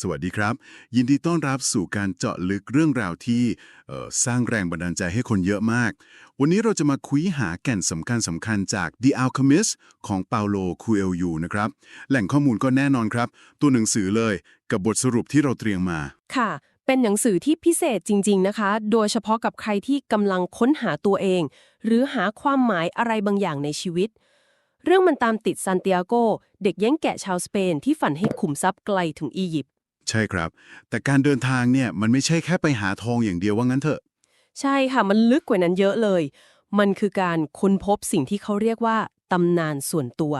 สวัสดีครับ ยินดีต้อนรับสู่การเจาะลึกเรื่องราวที่สร้างแรงบันดาลใจให้คนเยอะมาก วันนี้เราจะมาคุยหาแก่นสำคัญสำคัญจาก The Alchemist ของเปาโลคูเอลยูนะครับ แหล่งข้อมูลก็แน่นอนครับ ตัวหนังสือเลยกับบทสรุปที่เราเตรียมมา ค่ะ เป็นหนังสือที่พิเศษจริง ๆนะคะ โดยเฉพาะกับใครที่กำลังค้นหาตัวเอง หรือหาความหมายอะไรบางอย่างในชีวิตเรื่องมันตามติดซานติอาโก เด็กแย้งแกะชาวสเปนที่ฝันให้ขุมทรัพย์ไกลถึงอียิปต์ ใช่ครับ แต่การเดินทางเนี่ยมันไม่ใช่แค่ไปหาทองอย่างเดียวว่างั้นเถอะ ใช่ค่ะ มันลึกกว่านั้นเยอะเลย มันคือการค้นพบสิ่งที่เขาเรียกว่าตำนานส่วนตัว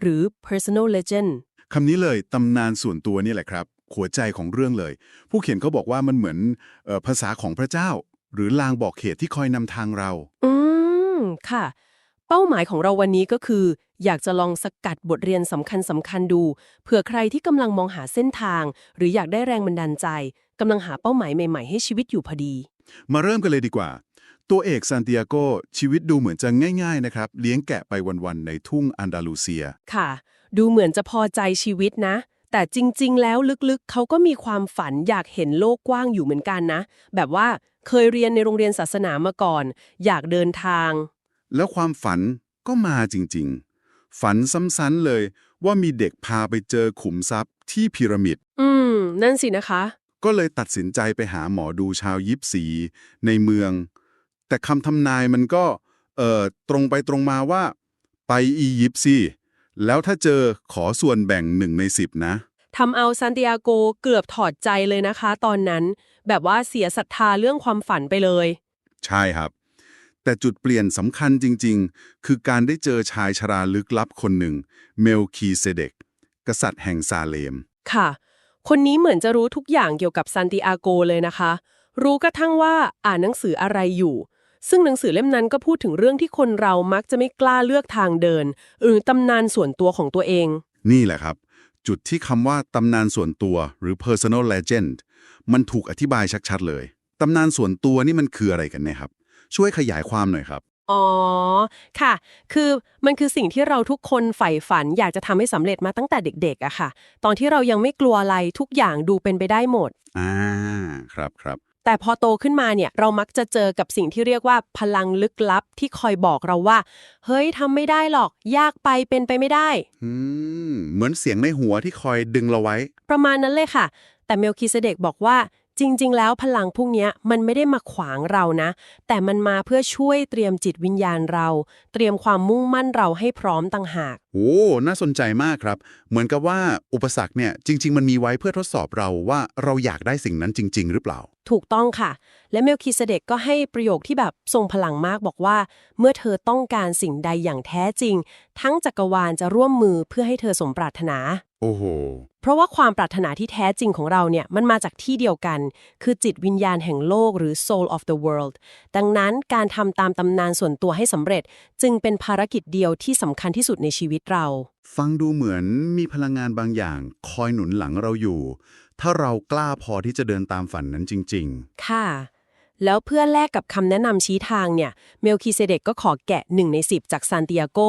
หรือ personal legend คำนี้เลยตำนานส่วนตัวนี่แหละครับ หัวใจของเรื่องเลย ผู้เขียนเขาบอกว่ามันเหมือนเออภาษาของพระเจ้า หรือลางบอกเหตุที่คอยนำทางเรา อืม ค่ะ เป้าหมายของเราวันนี้ก็คือ อยากจะลองสกัดบทเรียนสำคัญสำคัญดู เผื่อใครที่กำลังมองหาเส้นทาง หรืออยากได้แรงบันดาลใจกำลังหาเป้าหมายใหม่ๆให้ชีวิตอยู่พอดี มาเริ่มกันเลยดีกว่า ตัวเอกซานติอาโกชีวิตดูเหมือนจะง่ายๆนะครับ เลี้ยงแกะไปวันๆในทุ่งอันดาลูเซีย ค่ะ ดูเหมือนจะพอใจชีวิตนะ แต่จริงๆ แล้วลึกๆ เขาก็มีความฝันอยากเห็นโลกกว้างอยู่เหมือนกันนะ แบบว่าเคยเรียนในโรงเรียนศาสนามาก่อน อยากเดินทาง แล้วความฝันก็มาจริงๆ ฝันซ้ำๆเลยว่ามีเด็กพาไปเจอขุมทรัพย์ที่พีระมิด อืม นั่นสินะคะ ก็เลยตัดสินใจไปหาหมอดูชาวยิปซีในเมือง แต่คำทำนายมันก็ เอ่อ ตรงไปตรงมาว่า ไปอียิปต์สิแล้วถ้าเจอขอส่วนแบ่งหนึ่งในสิบนะทำเอาซานติอาโกเกือบถอดใจเลยนะคะ ตอนนั้น แบบว่าเสียศรัทธาเรื่องความฝันไปเลย ใช่ครับ แต่จุดเปลี่ยนสำคัญจริง ๆ คือการได้เจอชายชราลึกลับคนหนึ่ง เมลคีเซเดก กษัตริย์แห่งซาเลม ค่ะ คนนี้เหมือนจะรู้ทุกอย่างเกี่ยวกับซานติอาโกเลยนะคะ รู้กระทั่งว่าอ่านหนังสืออะไรอยู่ ซึ่งหนังสือเล่มนั้นก็พูดถึงเรื่องที่คนเรามักจะไม่กล้าเลือกทางเดิน หรือตำนานส่วนตัวของตัวเอง นี่แหละครับ จุดที่คำว่าตำนานส่วนตัวหรือ personal legend มันถูกอธิบายชัดๆเลย ตำนานส่วนตัวนี่มันคืออะไรกันแน่ครับ ช่วยขยายความหน่อยครับ อ๋อ ค่ะ คือมันคือสิ่งที่เราทุกคนใฝ่ฝันอยากจะทำให้สำเร็จมาตั้งแต่เด็กๆอะค่ะ ตอนที่เรายังไม่กลัวอะไรทุกอย่างดูเป็นไปได้หมด อ่า ครับครับแต่พอโตขึ้นมาเนี่ยเรามักจะเจอกับสิ่งที่เรียกว่าพลังลึกลับที่คอยบอกเราว่า เฮ้ยทำไม่ได้หรอก ยากไปเป็นไปไม่ได้อืมเหมือนเสียงในหัวที่คอยดึงเราไว้ ประมาณนั้นเลยค่ะ แต่เมลคิเสเดกบอกว่า จริง ๆ แล้วพลังพวกเนี้ยมันไม่ได้มาขวางเรานะ แต่มันมาเพื่อช่วยเตรียมจิตวิญญาณเรา เตรียมความมุ่งมั่นเราให้พร้อมต่างหาก โอ้ น่าสนใจมากครับ เหมือนกับว่าอุปสรรคเนี่ยจริง ๆ มันมีไว้เพื่อทดสอบเราว่าเราอยากได้สิ่งนั้นจริง ๆ หรือเปล่า ถูกต้องค่ะ และเมลคิเสเดกก็ให้ประโยคที่แบบทรงพลังมากบอกว่า เมื่อเธอต้องการสิ่งใดอย่างแท้จริง ทั้งจักรวาลจะร่วมมือเพื่อให้เธอสมปรารถนา โอ้โห เพราะว่าความปรารถนาที่แท้จริงของเราเนี่ยมันมาจากที่เดียวกัน คือจิตวิญญาณแห่งโลกหรือ soul of the world ดังนั้นการทำตามตำนานส่วนตัวให้สำเร็จ จึงเป็นภารกิจเดียวที่สำคัญที่สุดในชีวิตเรา ฟังดูเหมือนมีพลังงานบางอย่าง คอยหนุนหลังเราอยู่ ถ้าเรากล้าพอที่จะเดินตามฝันนั้นจริงค่ะ แล้วเพื่อแลกกับคำแนะนำชี้ทางเนี่ย เมลคีเซเดกก็ขอแกะหนึ่งในสิบจากซานติอาโก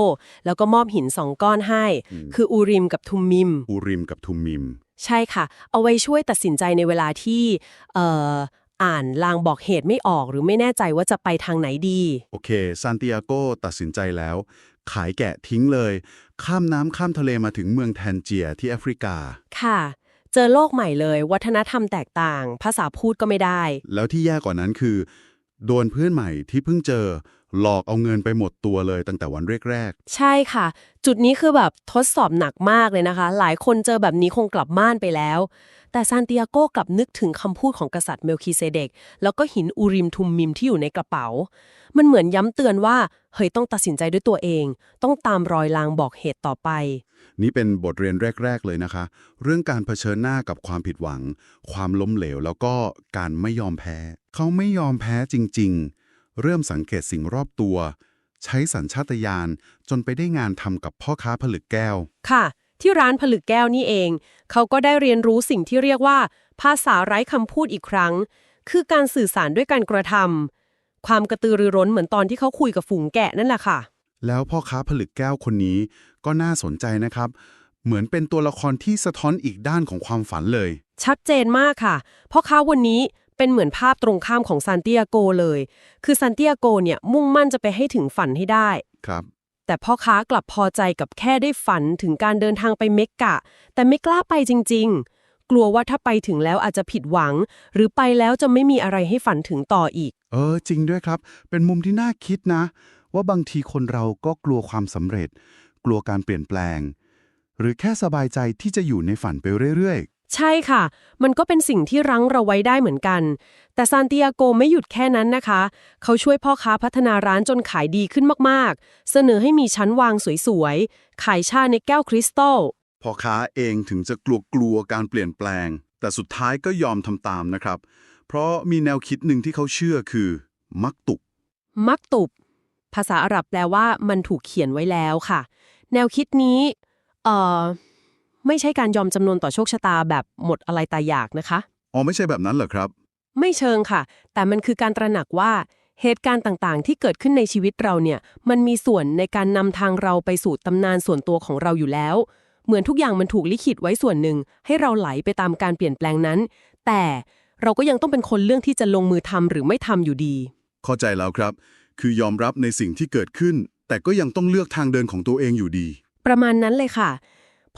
แล้วก็มอบหินสองก้อนให้ คืออูริมกับทุมมิมๆอูริมกับทุมมิม ใช่ค่ะ เอาไว้ช่วยตัดสินใจในเวลาที่เอ่ออ่านลางบอกเหตุไม่ออกหรือไม่แน่ใจว่าจะไปทางไหนดี โอเคซานติอาโกตัดสินใจแล้ว ขายแกะทิ้งเลย ข้ามน้ำข้ามทะเลมาถึงเมืองแทนเจียที่แอฟริกา ค่ะ เจอโลกใหม่เลย วัฒนธรรมแตกต่าง ภาษาพูดก็ไม่ได้ แล้วที่แย่กว่านั้นคือ โดนเพื่อนใหม่ที่เพิ่งเจอ หลอกเอาเงินไปหมดตัวเลยตั้งแต่วันแรกใช่ค่ะ จุดนี้คือแบบทดสอบหนักมากเลยนะคะ หลายคนเจอแบบนี้คงกลับบ้านไปแล้ว แต่ซานติอาโกกลับนึกถึงคำพูดของกษัตริย์เมลคีเซเดก แล้วก็หินอูริมทุมมิมที่อยู่ในกระเป๋า มันเหมือนย้ำเตือนว่า เฮ้ยต้องตัดสินใจด้วยตัวเอง ต้องตามรอยลางบอกเหตุต่อไปๆนี่เป็นบทเรียนแรก ๆ เลยนะคะ เรื่องการเผชิญหน้ากับความผิดหวัง ความล้มเหลว แล้วก็การไม่ยอมแพ้ เขาไม่ยอมแพ้จริง ๆ เริ่มสังเกตสิ่งรอบตัว ใช้สัญชาตญาณจนไปได้งานทำกับพ่อค้าผลึกแก้ว ค่ะ ที่ร้านผลึกแก้วนี่เอง เขาก็ได้เรียนรู้สิ่งที่เรียกว่า ภาษาไร้คำพูดอีกครั้ง คือการสื่อสารด้วยการกระทำความกระตือรือร้นเหมือนตอนที่เขาคุยกับฝูงแกะนั่นแหละค่ะ แล้วพ่อค้าผลึกแก้วคนนี้ก็น่าสนใจนะครับ เหมือนเป็นตัวละครที่สะท้อนอีกด้านของความฝันเลย ชัดเจนมากค่ะเพราะเขาวันนี้ เป็นเหมือนภาพตรงข้ามของซานติอาโกเลย คือซานติอาโกเนี่ยมุ่งมั่นจะไปให้ถึงฝันให้ได้ ครับ แต่พ่อค้ากลับพอใจกับแค่ได้ฝันถึงการเดินทางไปเมกกะ แต่ไม่กล้าไปจริง ๆ กลัวว่าถ้าไปถึงแล้วอาจจะผิดหวัง หรือไปแล้วจะไม่มีอะไรให้ฝันถึงต่ออีก เออ จริงด้วยครับ เป็นมุมที่น่าคิดนะ ว่าบางทีคนเราก็กลัวความสำเร็จ กลัวการเปลี่ยนแปลง หรือแค่สบายใจที่จะอยู่ในฝันไปเรื่อย ใช่ค่ะ มันก็เป็นสิ่งที่รั้งเราไว้ได้เหมือนกัน แต่ซานติอาโกไม่หยุดแค่นั้นนะคะ เขาช่วยพ่อค้าพัฒนาร้านจนขายดีขึ้นมากๆ เสนอให้มีชั้นวางสวยๆ ขายชาในแก้วคริสตัล พ่อค้าเองถึงจะกลัวกลัวๆการเปลี่ยนแปลง แต่สุดท้ายก็ยอมทำตามนะครับ เพราะมีแนวคิดหนึ่งที่เขาเชื่อคือ มักตุกมักตุบ ภาษาอาหรับแปลว่ามันถูกเขียนไว้แล้วค่ะ แนวคิดนี้ เอ่อ ไม่ใช่การยอมจำนนต่อโชคชะตาแบบหมดอะไรตายอยากนะคะ อ๋อไม่ใช่แบบนั้นเหรอครับ ไม่เชิงค่ะ แต่มันคือการตระหนักว่าเหตุการณ์ต่างๆ ที่เกิดขึ้นในชีวิตเราเนี่ยมันมีส่วนในการนำทางเราไปสู่ตำนานส่วนตัวของเราอยู่แล้ว เหมือนทุกอย่างมันถูกลิขิตไว้ส่วนหนึ่ง ให้เราไหลไปตามการเปลี่ยนแปลงนั้น แต่เราก็ยังต้องเป็นคนเรื่องที่จะลงมือทำหรือไม่ทำอยู่ดี เข้าใจแล้วครับ คือยอมรับในสิ่งที่เกิดขึ้น แต่ก็ยังต้องเลือกทางเดินของตัวเองอยู่ดี ประมาณนั้นเลยค่ะ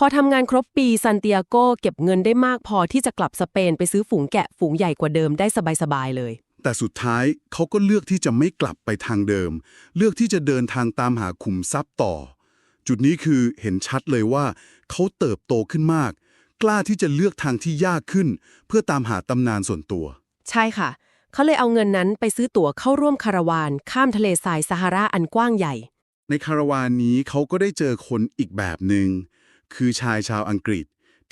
พอทำงานครบปีซันติอาโกเก็บเงินได้มากพอที่จะกลับสเปนไปซื้อฝูงแกะฝูงใหญ่กว่าเดิมได้สบาย ๆ เลย แต่สุดท้ายเขาก็เลือกที่จะไม่กลับไปทางเดิม เลือกที่จะเดินทางตามหาขุมทรัพย์ต่อ จุดนี้คือเห็นชัดเลยว่า เขาเติบโตขึ้นมาก กล้าที่จะเลือกทางที่ยากขึ้น เพื่อตามหาตำนานส่วนตัว ใช่ค่ะ เขาเลยเอาเงินนั้นไปซื้อตั๋วเข้าร่วมคาราวาน ข้ามทะเลทรายซาฮาราอันกว้างใหญ่ ในคาราวานนี้เขาก็ได้เจอคนอีกแบบหนึ่ง คือชายชาวอังกฤษ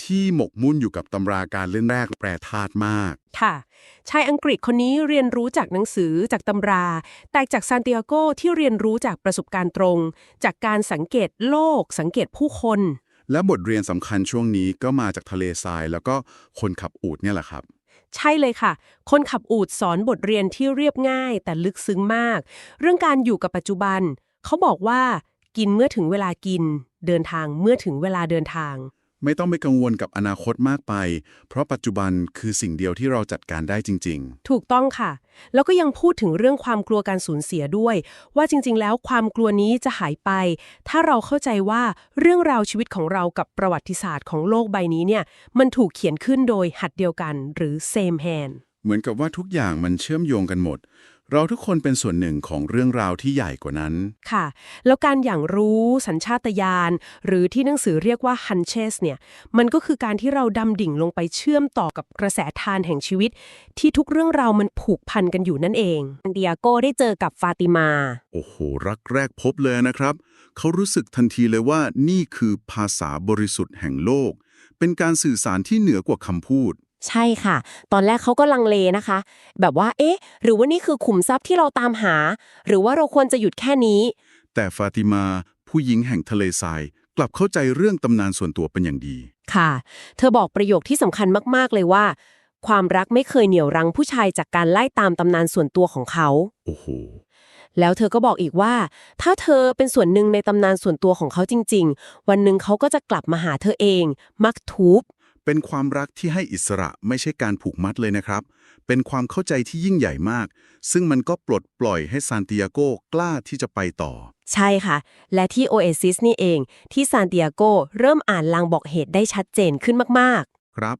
ที่หมกมุ่นอยู่กับตำราการเล่นแรกแปรธาตุมาก ค่ะ ชายอังกฤษคนนี้เรียนรู้จากหนังสือจากตำรา แตกจากซานติอาโกที่เรียนรู้จากประสบการณ์ตรง จากการสังเกตโลก สังเกตผู้คน และบทเรียนสำคัญช่วงนี้ก็มาจากทะเลทราย แล้วก็คนขับอูฐเนี่ยแหละครับ ใช่เลยค่ะ คนขับอูดสอนบทเรียนที่เรียบง่าย แต่ลึกซึ้งมาก เรื่องการอยู่กับปัจจุบัน เขาบอกว่า กินเมื่อถึงเวลากิน เดินทางเมื่อถึงเวลาเดินทาง ไม่ต้องไปกังวลกับอนาคตมากไป เพราะปัจจุบันคือสิ่งเดียวที่เราจัดการได้จริง ถูกต้องค่ะ แล้วก็ยังพูดถึงเรื่องความกลัวการสูญเสียด้วย ว่าจริง ๆ แล้วความกลัวนี้จะหายไป ถ้าเราเข้าใจว่าเรื่องราวชีวิตของเรากับประวัติศาสตร์ของโลกใบนี้เนี่ย มันถูกเขียนขึ้นโดยหัดเดียวกัน หรือ same hand ๆ เหมือนกับว่าทุกอย่างมันเชื่อมโยงกันหมด เราทุกคนเป็นส่วนหนึ่งของเรื่องราวที่ใหญ่กว่านั้น ค่ะ แล้วการอย่างรู้สัญชาตญาณหรือที่หนังสือเรียกว่า hunches เนี่ยมันก็คือการที่เราดำดิ่งลงไปเชื่อมต่อกับกระแสทานแห่งชีวิต ที่ทุกเรื่องราวมันผูกพันกันอยู่นั่นเองเดียโกได้เจอกับฟาติมา โอ้โห รักแรกพบเลยนะครับ เขารู้สึกทันทีเลยว่านี่คือภาษาบริสุทธิ์แห่งโลก เป็นการสื่อสารที่เหนือกว่าคำพูด ใช่ค่ะ ตอนแรกเขาก็ลังเลนะคะ แบบว่า เอ๊ะ หรือว่านี่คือขุมทรัพย์ที่เราตามหา หรือว่าเราควรจะหยุดแค่นี้ แต่ฟาติมา ผู้หญิงแห่งทะเลทราย กลับเข้าใจเรื่องตำนานส่วนตัวเป็นอย่างดี ค่ะ เธอบอกประโยคที่สำคัญมากๆเลยว่า ความรักไม่เคยเหนี่ยวรั้งผู้ชายจากการไล่ตามตำนานส่วนตัวของเขา โอ้โห แล้วเธอก็บอกอีกว่า ถ้าเธอเป็นส่วนหนึ่งในตำนานส่วนตัวของเขาจริง ๆ วันหนึ่งเขาก็จะกลับมาหาเธอเอง มักทูบ เป็นความรักที่ให้อิสระไม่ใช่การผูกมัดเลยนะครับ เป็นความเข้าใจที่ยิ่งใหญ่มาก ซึ่งมันก็ปลดปล่อยให้ซานติอาโกกล้าที่จะไปต่อ ใช่ค่ะ และที่โอเอซิสนี่เอง ที่ซานติอาโกเริ่มอ่านลางบอกเหตุได้ชัดเจนขึ้นมากครับ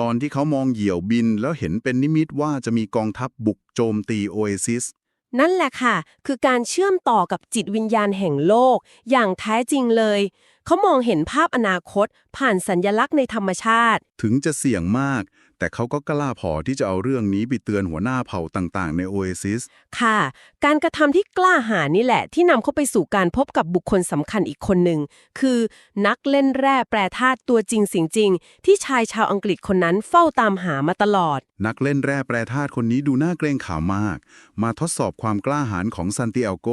ตอนที่เขามองเหยี่ยวบินแล้วเห็นเป็นนิมิตว่าจะมีกองทัพบุกโจมตีโอเอซิสๆนั่นแหละค่ะ คือการเชื่อมต่อกับจิตวิญญาณแห่งโลก อย่างแท้จริงเลย เขามองเห็นภาพอนาคตผ่านสัญญลักษณ์ในธรรมชาติ ถึงจะเสี่ยงมาก แต่เขาก็กล้าพอที่จะเอาเรื่องนี้ไปเตือนหัวหน้าเผ่าต่างๆ ในโอเอซิสค่ะ การกระทำที่กล้าหาญนี่แหละ ที่นำเข้าไปสู่การพบกับบุคคลสำคัญอีกคนหนึ่ง คือนักเล่นแร่แปรธาตุตัวจริงเสิงจริง ที่ชายชาวอังกฤษคนนั้นเฝ้าตามหามาตลอด นักเล่นแร่แปรธาตุคนนี้ดูน่าเกรงขามมาก มาทดสอบความกล้าหาญของซันติเอลโก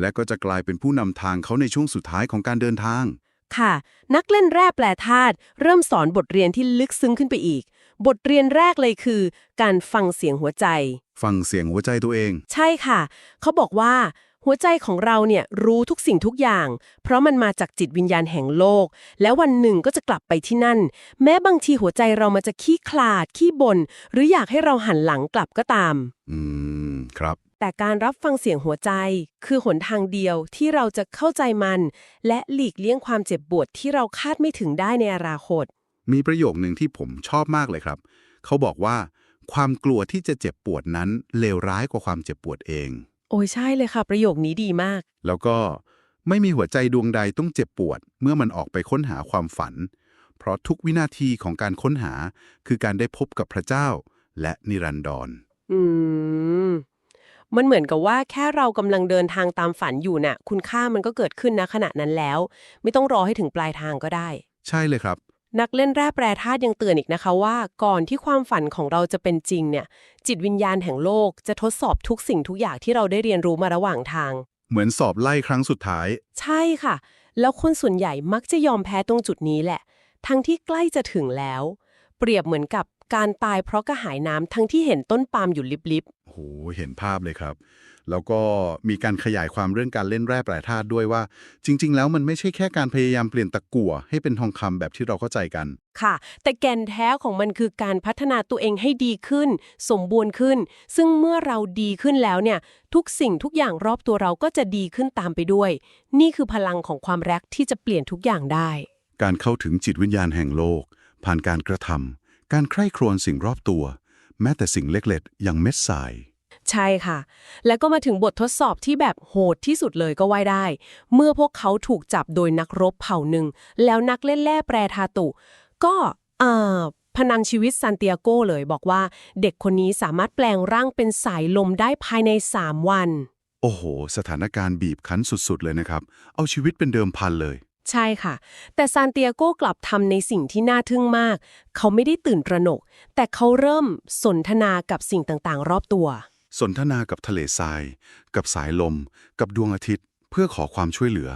และก็จะกลายเป็นผู้นำทางเขาในช่วงสุดท้ายของการเดินทางค่ะ นักเล่นแร่แปรธาตุเริ่มสอนบทเรียนที่ลึกซึ้งขึ้นไปอีก บทเรียนแรกเลยคือ การฟังเสียงหัวใจ ฟังเสียงหัวใจตัวเอง ใช่ค่ะ เขาบอกว่า หัวใจของเราเนี่ยรู้ทุกสิ่งทุกอย่าง เพราะมันมาจากจิตวิญญาณแห่งโลก แล้ววันหนึ่งก็จะกลับไปที่นั่น แม้บางทีหัวใจเรามันจะขี้คลาดขี้บน่นหรืออยากให้เราหันหลังกลับก็ตาม อืม ครับ แต่การรับฟังเสียงหัวใจ คือหนทางเดียวที่เราจะเข้าใจมัน และหลีกเลี่ยงความเจ็บปวดที่เราคาดไม่ถึงได้ในอนาคต มีประโยคหนึ่งที่ผมชอบมากเลยครับ เขาบอกว่า ความกลัวที่จะเจ็บปวดนั้นเลวร้ายกว่าความเจ็บปวดเอง โอ้ยใช่เลยค่ะ ประโยคนี้ดีมาก แล้วก็ไม่มีหัวใจดวงใดต้องเจ็บปวด เมื่อมันออกไปค้นหาความฝัน เพราะทุกวินาทีของการค้นหา คือการได้พบกับพระเจ้า และนิรันดรอืมมันเหมือนกับว่าแค่เรากำลังเดินทางตามฝันอยู่น่ะ คุณค่ามันก็เกิดขึ้นณขณะนั้นแล้ว ไม่ต้องรอให้ถึงปลายทางก็ได้ ใช่เลยครับ นักเล่นแร่แปรธาตุยังเตือนอีกนะคะว่า ก่อนที่ความฝันของเราจะเป็นจริงเนี่ย จิตวิญญาณแห่งโลกจะทดสอบทุกสิ่งทุกอย่างที่เราได้เรียนรู้มาระหว่างทาง เหมือนสอบไล่ครั้งสุดท้าย ใช่ค่ะ แล้วคนส่วนใหญ่มักจะยอมแพ้ตรงจุดนี้แหละ ทั้งที่ใกล้จะถึงแล้ว เปรียบเหมือนกับการตายเพราะกระหายน้ำทั้งที่เห็นต้นปาล์มอยู่ลิบๆโอ้โหเห็นภาพเลยครับ แล้วก็มีการขยายความเรื่องการเล่นแร่แปรธาตุด้วยว่า จริง ๆ แล้วมันไม่ใช่แค่การพยายามเปลี่ยนตะกั่วให้เป็นทองคำแบบที่เราเข้าใจกัน ค่ะ แต่แก่นแท้ของมันคือการพัฒนาตัวเองให้ดีขึ้น สมบูรณ์ขึ้น ซึ่งเมื่อเราดีขึ้นแล้วเนี่ย ทุกสิ่งทุกอย่างรอบตัวเราก็จะดีขึ้นตามไปด้วย นี่คือพลังของความรักที่จะเปลี่ยนทุกอย่างได้ การเข้าถึงจิตวิญญาณแห่งโลก ผ่านการกระทำการใคร่ครวญสิ่งรอบตัว แม้แต่สิ่งเล็กๆอย่างเม็ดทรายใช่ค่ะ แล้วก็มาถึงบททดสอบที่แบบโหดที่สุดเลยก็ว่าได้ เมื่อพวกเขาถูกจับโดยนักรบเผ่าหนึ่ง แล้วนักเล่นแร่แปรธาตุ ก็เอ่อพนังชีวิตซานติอาโกเลยบอกว่า เด็กคนนี้สามารถแปลงร่างเป็นสายลมได้ภายใน 3 วัน โอ้โห สถานการณ์บีบคั้นสุดๆเลยนะครับ เอาชีวิตเป็นเดิมพันเลย ใช่ค่ะ แต่ซานติอาโกกลับทำในสิ่งที่น่าทึ่งมาก เขาไม่ได้ตื่นตระหนก แต่เขาเริ่มสนทนากับสิ่งต่างๆ รอบตัว สนทนากับทะเลทราย กับสายลม กับดวงอาทิตย์ เพื่อขอความช่วยเหลือ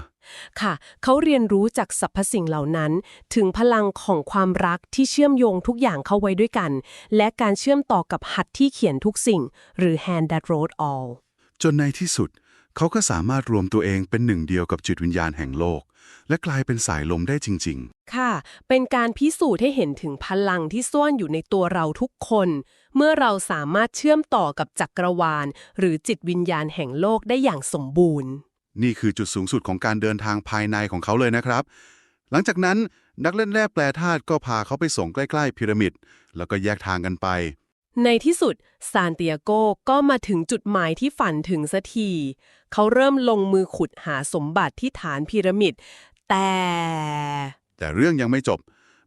ค่ะ เขาเรียนรู้จากสรรพสิ่งเหล่านั้น ถึงพลังของความรักที่เชื่อมโยงทุกอย่างเข้าไว้ด้วยกัน และการเชื่อมต่อกับหัตถ์ที่เขียนทุกสิ่ง หรือ hand that wrote all จนในที่สุดเขาก็สามารถรวมตัวเองเป็นหนึ่งเดียวกับจิตวิญญาณแห่งโลก และกลายเป็นสายลมได้จริงค่ะ เป็นการพิสูจน์ให้เห็นถึงพลังที่ซ่อนอยู่ในตัวเราทุกคน เมื่อเราสามารถเชื่อมต่อกับจักรวาล หรือจิตวิญญาณแห่งโลกได้อย่างสมบูรณ์ๆนี่คือจุดสูงสุดของการเดินทางภายในของเขาเลยนะครับ หลังจากนั้นนักเล่นแร่แปรธาตุก็พาเขาไปส่งใกล้ๆพีระมิด แล้วก็แยกทางกันไป ในที่สุดซานติอาโกก็มาถึงจุดหมายที่ฝันถึงสักที เขาเริ่มลงมือขุดหาสมบัติที่ฐานพีระมิด แต่ แต่เรื่องยังไม่จบ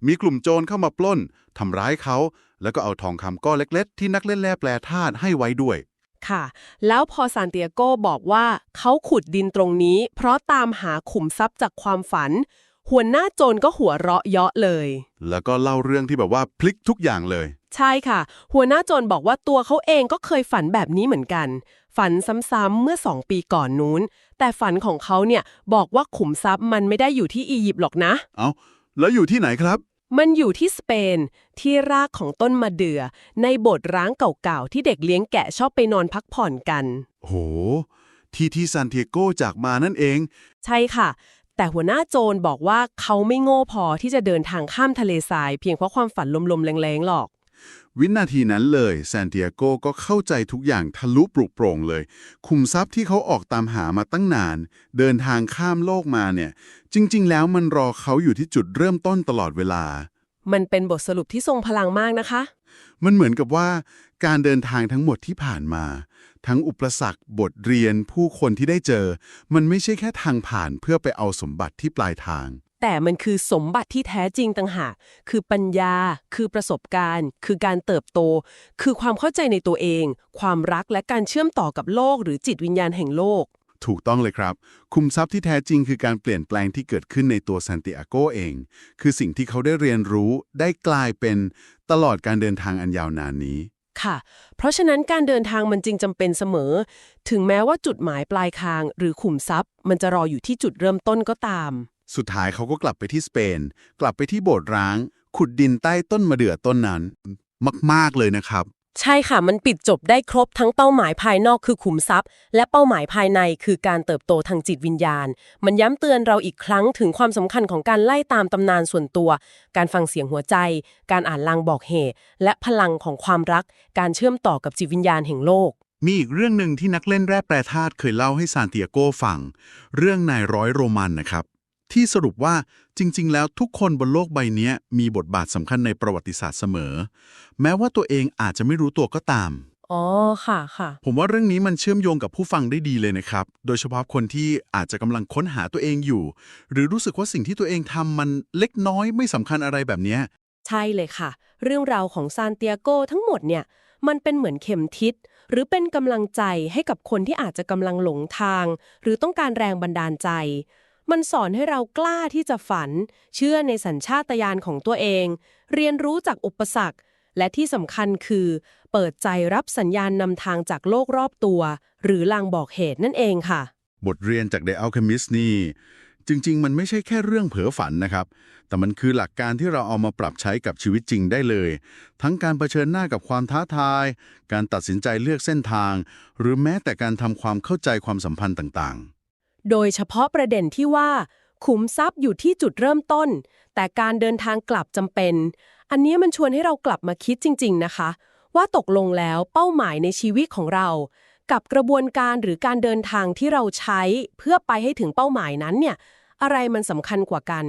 มีกลุ่มโจรเข้ามาปล้นทำร้ายเขา แล้วก็เอาทองคำก้อนเล็ก ๆ ที่นักเล่นแร่แปรธาตุให้ไว้ด้วย ค่ะ แล้วพอซานติอาโกบอกว่าเขาขุดดินตรงนี้ เพราะตามหาขุมทรัพย์จากความฝัน หัวหน้าโจรก็หัวเราะเยาะเลย แล้วก็เล่าเรื่องที่แบบว่าพลิกทุกอย่างเลย ใช่ค่ะ หัวหน้าโจรบอกว่าตัวเขาเองก็เคยฝันแบบนี้เหมือนกัน ฝันซ้ำๆเมื่อสองปีก่อนนู้น แต่ฝันของเขาเนี่ยบอกว่าขุมทรัพย์มันไม่ได้อยู่ที่อียิปต์หรอกนะ เอาแล้วอยู่ที่ไหนครับ มันอยู่ที่สเปน ที่รากของต้นมะเดื่อ ในโบสถ์ร้างเก่าๆ ที่เด็กเลี้ยงแกะชอบไปนอนพักผ่อนกัน โห ที่ที่ซานเทียโกจากมานั่นเอง ใช่ค่ะ แต่หัวหน้าโจรบอกว่าเขาไม่โง่พอที่จะเดินทางข้ามทะเลทรายเพียงเพราะความฝันลมๆแรงๆหรอก วินาทีนั้นเลยซานเตียโกก็เข้าใจทุกอย่างทะลุปลุกโปร่งเลย คุมทรัพย์ที่เขาออกตามหามาตั้งนาน เดินทางข้ามโลกมาเนี่ย จริง ๆ แล้วมันรอเขาอยู่ที่จุดเริ่มต้นตลอดเวลา มันเป็นบทสรุปที่ทรงพลังมากนะคะ มันเหมือนกับว่า การเดินทางทั้งหมดที่ผ่านมา ทั้งอุปสรรคบทเรียนผู้คนที่ได้เจอ มันไม่ใช่แค่ทางผ่านเพื่อไปเอาสมบัติที่ปลายทาง แต่มันคือสมบัติที่แท้จริงต่างหาก คือปัญญา คือประสบการณ์ คือการเติบโต คือความเข้าใจในตัวเอง ความรักและการเชื่อมต่อกับโลก หรือจิตวิญญาณแห่งโลก ถูกต้องเลยครับ คุมทรัพย์ที่แท้จริงคือการเปลี่ยนแปลงที่เกิดขึ้นในตัวซานติอาโกเอง คือสิ่งที่เขาได้เรียนรู้ ได้กลายเป็นตลอดการเดินทางอันยาวนานนี้ค่ะ เพราะฉะนั้นการเดินทางมันจึงจำเป็นเสมอ ถึงแม้ว่าจุดหมายปลายทาง หรือขุมทรัพย์ มันจะรออยู่ที่จุดเริ่มต้นก็ตาม สุดท้ายเขาก็กลับไปที่สเปน กลับไปที่โบสถ์ร้าง ขุดดินใต้ต้นมะเดื่อต้นนั้น มาก ๆ เลยนะครับ ใช่ค่ะ มันปิดจบได้ครบทั้งเป้าหมายภายนอกคือขุมทรัพย์ และเป้าหมายภายในคือการเติบโตทางจิตวิญญาณ มันย้ำเตือนเราอีกครั้งถึงความสำคัญของการไล่ตามตำนานส่วนตัว การฟังเสียงหัวใจ การอ่านลางบอกเหตุ และพลังของความรัก การเชื่อมต่อกับจิตวิญญาณแห่งโลกมีอีกเรื่องหนึ่งที่นักเล่นแร่แปรธาตุเคยเล่าให้ซานติอาโกฟัง เรื่องนายร้อยโรมันนะครับ ที่สรุปว่าจริง ๆ แล้วทุกคนบนโลกใบเนี้ยมีบทบาทสำคัญในประวัติศาสตร์เสมอ แม้ว่าตัวเองอาจจะไม่รู้ตัวก็ตาม อ๋อ ค่ะค่ะ ผมว่าเรื่องนี้มันเชื่อมโยงกับผู้ฟังได้ดีเลยนะครับ โดยเฉพาะคนที่อาจจะกำลังค้นหาตัวเองอยู่ หรือรู้สึกว่าสิ่งที่ตัวเองทำมันเล็กน้อยไม่สำคัญอะไรแบบเนี้ยใช่เลยค่ะ เรื่องราวของซานเตียโกทั้งหมดเนี่ยมันเป็นเหมือนเข็มทิศหรือเป็นกำลังใจให้กับคนที่อาจจะกำลังหลงทาง หรือต้องการแรงบันดาลใจ มันสอนให้เรากล้าที่จะฝัน เชื่อในสัญชาตญาณของตัวเอง เรียนรู้จากอุปสรรค และที่สำคัญคือ เปิดใจรับสัญญาณนำทางจากโลกรอบตัว หรือลางบอกเหตุนั่นเองค่ะ บทเรียนจาก The Alchemist นี่ จริง ๆ มันไม่ใช่แค่เรื่องเผลอฝันนะครับ แต่มันคือหลักการที่เราเอามาปรับใช้กับชีวิตจริงได้เลย ทั้งการเผชิญหน้ากับความท้าทาย การตัดสินใจเลือกเส้นทาง หรือแม้แต่การทำความเข้าใจความสัมพันธ์ต่างๆ โดยเฉพาะประเด็นที่ว่า ขุมทรัพย์อยู่ที่จุดเริ่มต้น แต่การเดินทางกลับจำเป็น อันนี้มันชวนให้เรากลับมาคิดจริง ๆ นะคะ ว่าตกลงแล้วเป้าหมายในชีวิตของเรา กับกระบวนการหรือการเดินทางที่เราใช้ เพื่อไปให้ถึงเป้าหมายนั้นเนี่ยอะไรมันสำคัญกว่ากัน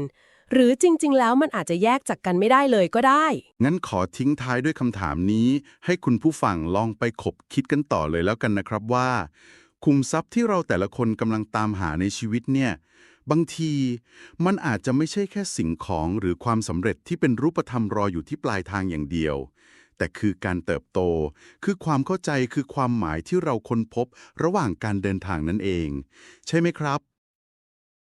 หรือจริง ๆ แล้วมันอาจจะแยกจากกันไม่ได้เลยก็ได้ งั้นขอทิ้งท้ายด้วยคำถามนี้ ให้คุณผู้ฟังลองไปขบคิดกันต่อเลยแล้วกันนะครับว่า คุมทรัพย์ที่เราแต่ละคนกำลังตามหาในชีวิตเนี่ย บางทีมันอาจจะไม่ใช่แค่สิ่งของหรือความสำเร็จที่เป็นรูปธรรมรออยู่ที่ปลายทางอย่างเดียว แต่คือการเติบโต คือความเข้าใจคือความหมายที่เราค้นพบระหว่างการเดินทางนั่นเอง ใช่ไหมครับ